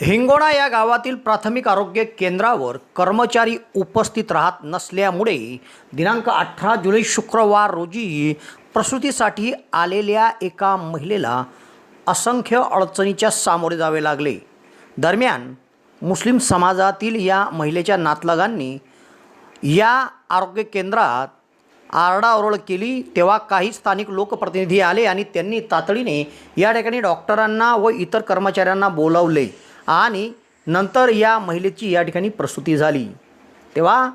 हिंगोणा या गावातील प्राथमिक आरोग्य केंद्रावर कर्मचारी उपस्थित राहत नसल्यामुळे दिनांक अठरा जुलै शुक्रवार रोजी प्रसूतीसाठी आलेल्या एका महिलेला असंख्य अडचणीच्या सामोरे जावे लागले. दरम्यान मुस्लिम समाजातील या महिलेच्या नातलगांनी या आरोग्य केंद्रात आरडाओरड केली तेव्हा काही स्थानिक लोकप्रतिनिधी आले आणि त्यांनी तातडीने या ठिकाणी डॉक्टरांना व इतर कर्मचाऱ्यांना बोलावले. आणि नंतर या महिलेची या ठिकाणी प्रसूती झाली. तेव्हा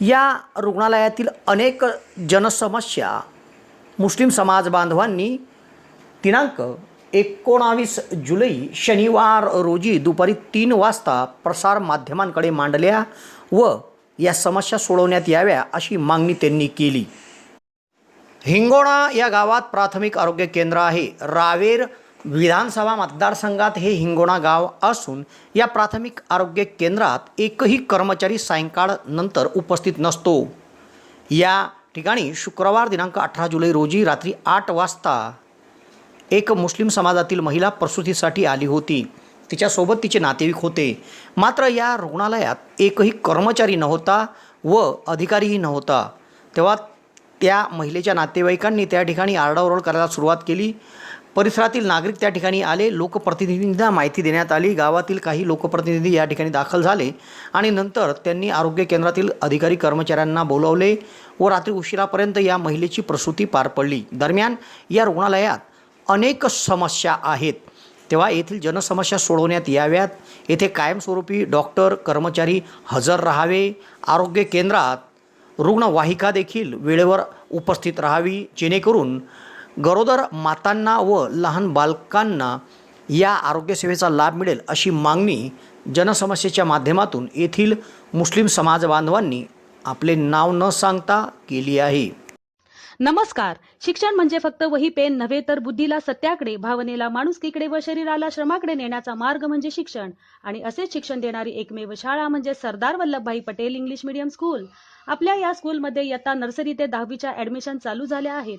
या रुग्णालयातील अनेक जनसमस्या मुस्लिम समाज बांधवांनी दिनांक एकोणावीस जुलै शनिवार रोजी दुपारी तीन वाजता प्रसार माध्यमांकडे मांडल्या व या समस्या सोडवण्यात याव्या अशी मागणी त्यांनी केली. हिंगोणा या गावात प्राथमिक आरोग्य केंद्र आहे. रावेर विधानसभा मतदारसंघात हे हिंगोणा गाव असून या प्राथमिक आरोग्य केंद्रात एकही कर्मचारी सायंकाळ नंतर उपस्थित नसतो. या ठिकाणी शुक्रवार दिनांक अठरा जुलै रोजी रात्री आठ वाजता एक मुस्लिम समाजातील महिला प्रसूतीसाठी आली होती. तिच्यासोबत तिचे नातेवाईक होते. मात्र या रुग्णालयात एकही कर्मचारी नव्हता व अधिकारीही नव्हता. तेव्हा त्या महिलेच्या नातेवाईकांनी त्या ठिकाणी आरडाओरड करायला सुरुवात केली. परिसरातील नागरिक त्या ठिकाणी आले. लोकप्रतिनिधींना माहिती देण्यात आली. गावातील काही लोकप्रतिनिधी या ठिकाणी दाखल झाले आणि नंतर त्यांनी आरोग्य केंद्रातील अधिकारी कर्मचाऱ्यांना बोलावले व रात्री उशिरापर्यंत या महिलेची प्रसूती पार पडली. दरम्यान या रुग्णालयात अनेक समस्या आहेत. तेव्हा येथील जनसमस्या सोडवण्यात याव्यात. येथे कायमस्वरूपी डॉक्टर कर्मचारी हजर राहावे. आरोग्य केंद्रात रुग्णवाहिका देखील वेळेवर उपस्थित राहावी. जेणेकरून गरोदर मातांना व लहान बालकांना या आरोग्यसेवेचा लाभ मिळेल अशी मागणी जनसमस्येच्या माध्यमातून येथील मुस्लिम समाज बांधवांनी आपले नाव न सांगता केली आहे. नमस्कार. शिक्षण म्हणजे फक्त वही पेन नव्हे तर बुद्धीला सत्याकडे भावनेला माणुसकीकडे व शरीराला श्रमाकडे नेण्याचा मार्ग म्हणजे शिक्षण. आणि असेच शिक्षण देणारी एकमेव शाळा म्हणजे Sardar Vallabhbhai Patel English medium school. आपल्या या स्कूलमध्ये इयत्ता नर्सरी ते दहावीच्या ऍडमिशन चालू झाल्या आहेत.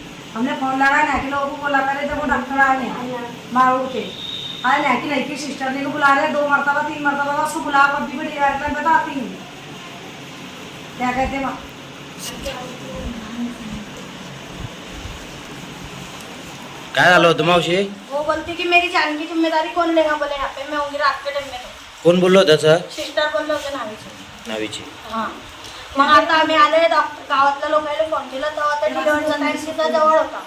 हमने फोन लगाया ना कि लोगों को बोला करे जब वो डॉक्टर आए नहीं मारू के आए ना कि लड़की सिस्टर ने को बुला रहे दो मरतबा तीन मरतबा उसको बुला कर दी बड़ी बार मैं बताती हूँ क्या कहते हैं माँ काय झालं होतं मावशी वो बोलती कि मेरी जान की जिम्मेदारी कौन लेगा बोले यहाँ पे मैं होंगी रात के टाइम में तो कोण बोललो होतं सर सिस्टर बोलले होते नावीचे नावीची हां मग आता आम्ही आले डॉक्टर गावातल्या लोकांना फोन केला तेव्हा त्या डिलिव्हरीचा टाईम तिथं जवळ होता.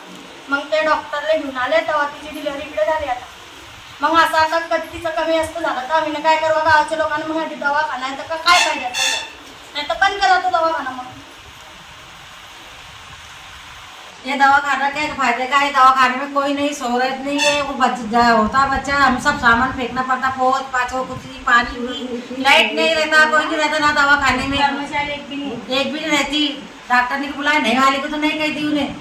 मग ते डॉक्टरला घेऊन आले तेव्हा तिची डिलिव्हरी इकडे झाली आता. मग असं आता कधी तिचं कमी असतं झालं तर आम्ही काय करू गावाच्या लोकांना मग आधी दवाखाना आहे तर का काय पाहिजे नाही तर बंद करा तो दवाखाना मग. ये दवा दवाखाना के फ़ायदे का है दवाखाने में कोई नहीं सहूलत नहीं है वो बच जा- होता बच्चा हम सब सामान फेंकना पड़ता पोत पाछो कुछ नहीं पानी लाइट नहीं रहता कोई नहीं रहता ना दवाखाने में। एक भी नहीं। एक भी नहीं रहती डॉक्टर ने बुलाया नहीं वाली को तो नहीं कहती उन्हें।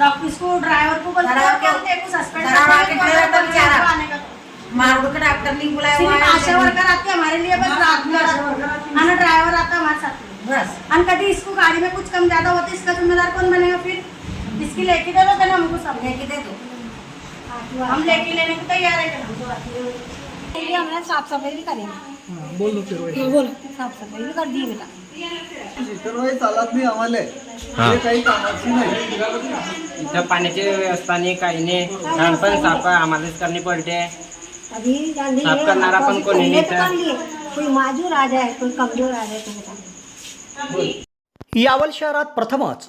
डॉक्टर ड्राइवर को ड्राइवर को- तो। मारू के। डॉक्टर ने बुलाया है आशा वर्कर आती हमारे लिए बस रात में ड्राइवर आता हमारे साथ बस। और कभी इसको गाड़ी में कुछ कम ज़्यादा होता इसका जिम्मेदार कौन बनेगा फिर? इसकी लेके दे दो कहना हमको सब लेके दे दो। हम लेके लेने को तैयार है कहना हमने साफ सफाई भी करेंगे बोलो बोलो साफ सफाई भी कर दी बेटा। शिकरवाई चालत नाही आम्हाला काही कामाची नाही इथं पाण्याची व्यवस्था नाही काही नाही. साफ आम्हालाच करणी पडते. साफ करणारा पण कोणी नाही कोई माजूर आ जाए कोई कमजोर आ जाए तो बता यावल शहरात प्रथमच